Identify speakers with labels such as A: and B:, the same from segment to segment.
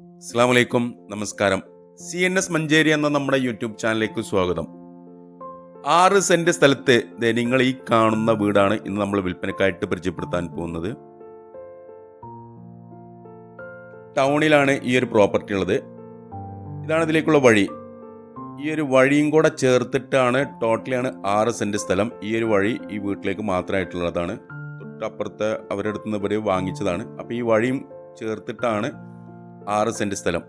A: അസ്സാം വലൈക്കും നമസ്കാരം. സി എൻ എസ് മഞ്ചേരി എന്ന നമ്മുടെ യൂട്യൂബ് ചാനലിലേക്ക് സ്വാഗതം. ആറ് സെന്റ് സ്ഥലത്ത് നിങ്ങൾ ഈ കാണുന്ന വീടാണ് ഇന്ന് നമ്മൾ വിൽപ്പനക്കായിട്ട് പരിചയപ്പെടുത്താൻ പോകുന്നത്. ടൗണിലാണ് ഈ ഒരു പ്രോപ്പർട്ടി ഉള്ളത്. ഇതാണ് ഇതിലേക്കുള്ള വഴി. ഈ ഒരു വഴിയും കൂടെ ചേർത്തിട്ടാണ് ടോട്ടലാണ് ആറ് സെന്റ് സ്ഥലം. ഈ ഒരു വഴി ഈ വീട്ടിലേക്ക് മാത്രമായിട്ടുള്ളതാണ്. തൊട്ടപ്പുറത്ത് അവരുടെ അടുത്തുനിന്ന് ഇവർ വാങ്ങിച്ചതാണ്. അപ്പോൾ ഈ വഴിയും ചേർത്തിട്ടാണ് ആറ് സെന്റ് സ്ഥലം.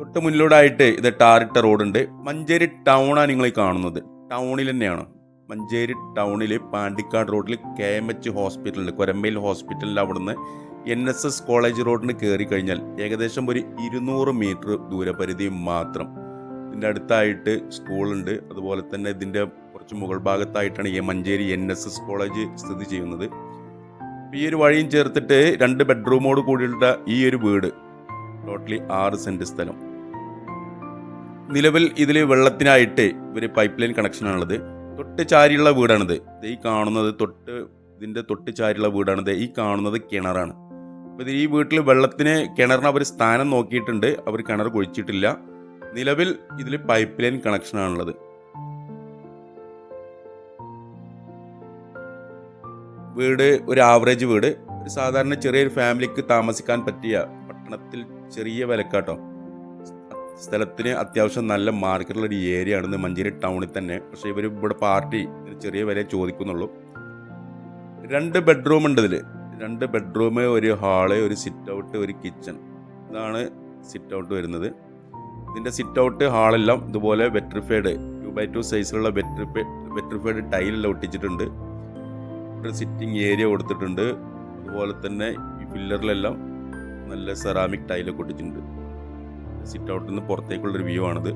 A: തൊട്ട് മുന്നിലൂടായിട്ട് ഇത് ടാറിട്ട റോഡുണ്ട്. മഞ്ചേരി ടൗണാണ് നിങ്ങൾ ഈ കാണുന്നത്. ടൗണിൽ തന്നെയാണ്. മഞ്ചേരി ടൗണിൽ പാണ്ടിക്കാട് റോഡിൽ കെ എം എച്ച് ഹോസ്പിറ്റലുണ്ട്. കൊരമ്പയിൽ ഹോസ്പിറ്റലിൽ അവിടുന്ന് എൻ എസ് എസ് കോളേജ് റോഡിന് കയറി കഴിഞ്ഞാൽ ഏകദേശം ഒരു ഇരുന്നൂറ് മീറ്റർ ദൂരപരിധി മാത്രം. ഇതിന്റെ അടുത്തായിട്ട് സ്കൂളുണ്ട്. അതുപോലെ തന്നെ ഇതിന്റെ കുറച്ച് മുകൾ ഭാഗത്തായിട്ടാണ് ഈ Manjeri N S S college സ്ഥിതി ചെയ്യുന്നത്. ഈ ഒരു വഴിയും ചേർത്തിട്ട് രണ്ട് ബെഡ്റൂമോട് കൂടിയുള്ള ഈ ഒരു വീട് ടോട്ടലി ആറ് സെന്റ് സ്ഥലം. നിലവിൽ ഇതിൽ വെള്ളത്തിനായിട്ട് ഇവർ പൈപ്പ് ലൈൻ കണക്ഷനാണുള്ളത് തൊട്ട് ചാരിയുള്ള വീടാണിത്. ഈ കാണുന്നത് തൊട്ട് ഇതിന്റെ തൊട്ട് ചാരിയുള്ള വീടാണിത് ഈ കാണുന്നത് കിണറാണ്. അപ്പോൾ ഈ വീട്ടിൽ വെള്ളത്തിന് കിണറിന് അവർ സ്ഥാനം നോക്കിയിട്ടുണ്ട്. അവർ കിണർ കുഴിച്ചിട്ടില്ല. നിലവിൽ ഇതിൽ പൈപ്പ് ലൈൻ കണക്ഷനാണുള്ളത് വീട് ഒരു ആവറേജ് വീട്. ഒരു സാധാരണ ചെറിയൊരു ഫാമിലിക്ക് താമസിക്കാൻ പറ്റിയ പട്ടണത്തിൽ ചെറിയ വിലക്കാട്ടോ. സ്ഥലത്തിന് അത്യാവശ്യം നല്ല മാർക്കറ്റുള്ള ഒരു ഏരിയ ആണ് മഞ്ചേരി ടൗണിൽ തന്നെ. പക്ഷേ ഇവർ ഇവിടെ പാർട്ടി ചെറിയ വില ചോദിക്കുന്നുള്ളൂ. രണ്ട് ബെഡ്റൂം ഉണ്ട് ഇതിൽ രണ്ട് ബെഡ്റൂം ഒരു ഹാൾ ഒരു സിറ്റ് ഔട്ട് ഒരു കിച്ചൺ ഇതാണ് സിറ്റ് ഔട്ട് വരുന്നത്. ഇതിന്റെ സിറ്റ് ഔട്ട് ഹാളെല്ലാം ഇതുപോലെ വെട്രിഫൈഡ് ടു ബൈ ടു സൈസിലുള്ള വെട്രിഫൈഡ് വെട്രിഫൈഡ് ടൈലെല്ലാം ഒട്ടിച്ചിട്ടുണ്ട്. ഒരു സിറ്റിംഗ് ഏരിയ കൊടുത്തിട്ടുണ്ട്. അതുപോലെ തന്നെ ഈ പില്ലറിലെല്ലാം നല്ല സെറാമിക് ടൈലൊക്കെ ഒട്ടിച്ചിട്ടുണ്ട് സിറ്റ് ഔട്ടിൽ നിന്ന് പുറത്തേക്കുള്ളൊരു വ്യൂ ആണിത്.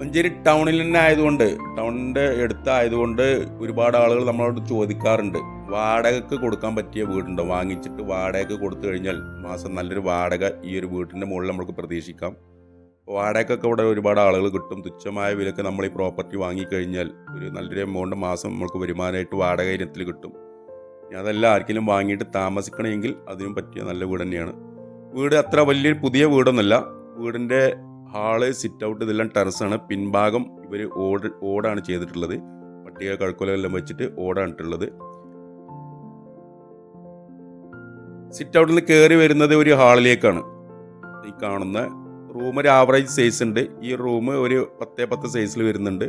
A: മഞ്ചേരി ടൗണിൽ തന്നെ ആയതുകൊണ്ട് ടൗണിന്റെ അടുത്തായതുകൊണ്ട് ഒരുപാട് ആളുകൾ നമ്മളോട് ചോദിക്കാറുണ്ട്. വാടകയ്ക്ക് കൊടുക്കാൻ പറ്റിയ വീടുണ്ടോ? വാങ്ങിച്ചിട്ട് വാടകയ്ക്ക് കൊടുത്തു കഴിഞ്ഞാൽ മാസം നല്ലൊരു വാടക ഈ ഒരു വീട്ടിന്റെ മുകളിൽ നമുക്ക് പ്രതീക്ഷിക്കാം. വാടകക്കൊക്കെ ഇവിടെ ഒരുപാട് ആളുകൾ കിട്ടും. തുച്ഛമായ വിലക്ക് നമ്മൾ ഈ പ്രോപ്പർട്ടി വാങ്ങിക്കഴിഞ്ഞാൽ ഒരു നല്ലൊരു എമൗണ്ട് മാസം നമുക്ക് വരുമാനമായിട്ട് വാടക ഇനത്തിൽ കിട്ടും. അതല്ല ആർക്കെങ്കിലും വാങ്ങിയിട്ട് താമസിക്കണമെങ്കിൽ അതിനും പറ്റിയ നല്ല വീട് തന്നെയാണ്. വീട് അത്ര വലിയൊരു പുതിയ വീടൊന്നുമല്ല. വീടിന്റെ ഹാൾ സിറ്റ് ഔട്ട് ഇതെല്ലാം ടെറസാണ് പിൻഭാഗം ഇവർ ഓട് ഓടാണ് ചെയ്തിട്ടുള്ളത്. പട്ടിക കഴുക്കൊലെല്ലാം വെച്ചിട്ട് ഓടാണ് ഇട്ടുള്ളത് സിറ്റ് ഔട്ടിൽ നിന്ന് കയറി വരുന്നത് ഒരു ഹാളിലേക്കാണ്. ഈ കാണുന്ന റൂം ഒരു ആവറേജ് സൈസ് ഉണ്ട്. ഈ റൂം ഒരു പത്തേ പത്ത് സൈസിൽ വരുന്നുണ്ട്.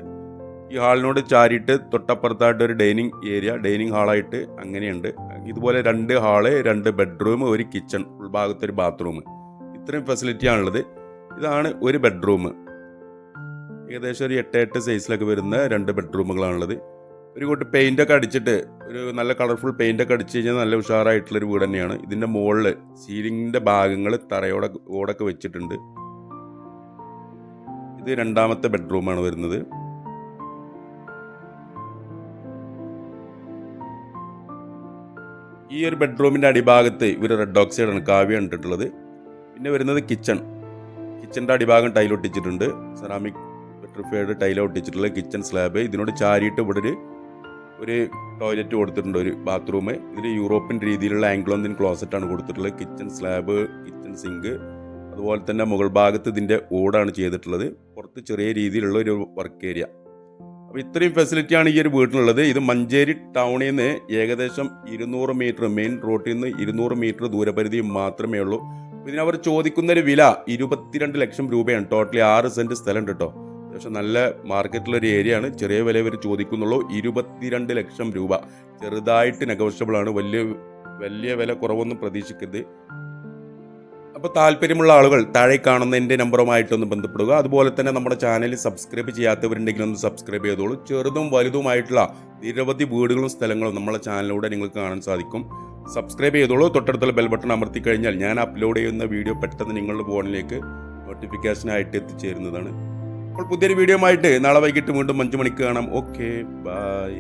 A: ഈ ഹാളിനോട് ചാരിയിട്ട് തൊട്ടപ്പുറത്തായിട്ട് ഒരു ഡൈനിങ് ഏരിയ ഡൈനിങ് ഹാളായിട്ട് അങ്ങനെയുണ്ട്. ഇതുപോലെ രണ്ട് ഹാൾ രണ്ട് ബെഡ്റൂം ഒരു കിച്ചൺ ഉൾഭാഗത്ത് ഒരു ബാത്റൂം. ഇത്രയും ഫെസിലിറ്റിയാണുള്ളത് ഇതാണ് ഒരു ബെഡ്റൂം. ഏകദേശം ഒരു എട്ട് എട്ട് സൈസിലൊക്കെ വരുന്ന രണ്ട് ബെഡ്റൂമുകളാണുള്ളത്. ഒരു കൂട്ട് പെയിന്റൊക്കെ അടിച്ചിട്ട് ഒരു നല്ല കളർഫുൾ പെയിന്റൊക്കെ അടിച്ച് കഴിഞ്ഞാൽ നല്ല ഉഷാറായിട്ടുള്ളൊരു വീട് തന്നെയാണ്. ഇതിന്റെ മുകളിൽ സീലിങ്ങിന്റെ ഭാഗങ്ങൾ തറയോടെ ഓടൊക്കെ വെച്ചിട്ടുണ്ട്. ഇത് രണ്ടാമത്തെ ബെഡ്റൂമാണ് വരുന്നത്. ഈ ഒരു ബെഡ്റൂമിന്റെ അടിഭാഗത്ത് ഇവർ റെഡ് ഓക്സൈഡാണ് കാവ്യ ഇട്ടിട്ടുള്ളത് പിന്നെ വരുന്നത് കിച്ചൺ കിച്ചന്റെ അടിഭാഗം ടൈൽ ഒട്ടിച്ചിട്ടുണ്ട്. സെറാമിക് പെട്രിഫൈഡ് ടൈൽ ഒട്ടിച്ചിട്ടുള്ള കിച്ചൺ സ്ലാബ് ഇതിനോട് ചാരിയിട്ട് ഇവിടെ ഒരു ഒരു ടോയ്ലറ്റ് കൊടുത്തിട്ടുണ്ട് ഒരു ബാത്റൂം ഇതിൽ യൂറോപ്യൻ രീതിയിലുള്ള ആംഗ്ലോന്തിൻ ക്ലോസറ്റ് ആണ് കൊടുത്തിട്ടുള്ളത്. കിച്ചൺ സ്ലാബ് കിച്ചൺ സിങ്ക് അതുപോലെ തന്നെ മുകൾ ഭാഗത്ത് ഇതിന്റെ ഓടാണ് ചെയ്തിട്ടുള്ളത്. പുറത്ത് ചെറിയ രീതിയിലുള്ള ഒരു വർക്ക് ഏരിയ അപ്പോൾ ഇത്രയും ഫെസിലിറ്റിയാണ് ഈ ഒരു വീട്ടിലുള്ളത്. ഇത് മഞ്ചേരി ടൗണിൽ നിന്ന് ഏകദേശം ഇരുന്നൂറ് മീറ്റർ മെയിൻ റോട്ടിൽ നിന്ന് ഇരുന്നൂറ് മീറ്റർ ദൂരപരിധി മാത്രമേ ഉള്ളൂ. ഇതിനവർ ചോദിക്കുന്ന ഒരു വില ഇരുപത്തിരണ്ട് ലക്ഷം രൂപയാണ്. ടോട്ടലി ആറ് സെന്റ് സ്ഥലം ഉണ്ട് കേട്ടോ അത്യാവശ്യം നല്ല മാർക്കറ്റിലൊരു ഏരിയ ആണ്. ചെറിയ വില ഇവർ ചോദിക്കുന്നുള്ളൂ. ഇരുപത്തിരണ്ട് ലക്ഷം രൂപ. ചെറുതായിട്ട് നെഗോഷ്യബിൾ ആണ്. വലിയ വലിയ വില കുറവൊന്നും പ്രതീക്ഷിക്കരുത്. അപ്പോൾ താല്പര്യമുള്ള ആളുകൾ താഴെ കാണുന്ന എന്റെ നമ്പറുമായിട്ടൊന്ന് ബന്ധപ്പെടുക. അതുപോലെ തന്നെ നമ്മുടെ ചാനൽ സബ്സ്ക്രൈബ് ചെയ്യാത്തവരുണ്ടെങ്കിൽ ഒന്ന് സബ്സ്ക്രൈബ് ചെയ്തോളൂ. ചെറുതും വലുതുമായിട്ടുള്ള നിരവധി വീടുകളും സ്ഥലങ്ങളും നമ്മളെ ചാനലിലൂടെ നിങ്ങൾക്ക് കാണാൻ സാധിക്കും. സബ്സ്ക്രൈബ് ചെയ്തോളൂ. തൊട്ടടുത്തുള്ള ബെൽ ബട്ടൺ അമർത്തി കഴിഞ്ഞാൽ ഞാൻ അപ്ലോഡ് ചെയ്യുന്ന വീഡിയോ പെട്ടെന്ന് നിങ്ങളുടെ ഫോണിലേക്ക് നോട്ടിഫിക്കേഷനായിട്ട് എത്തിച്ചേരുന്നതാണ്. അപ്പോൾ പുതിയൊരു വീഡിയോ ആയിട്ട് നാളെ വൈകിട്ട് വീണ്ടും അഞ്ച് മണിക്ക് കാണാം. Okay bye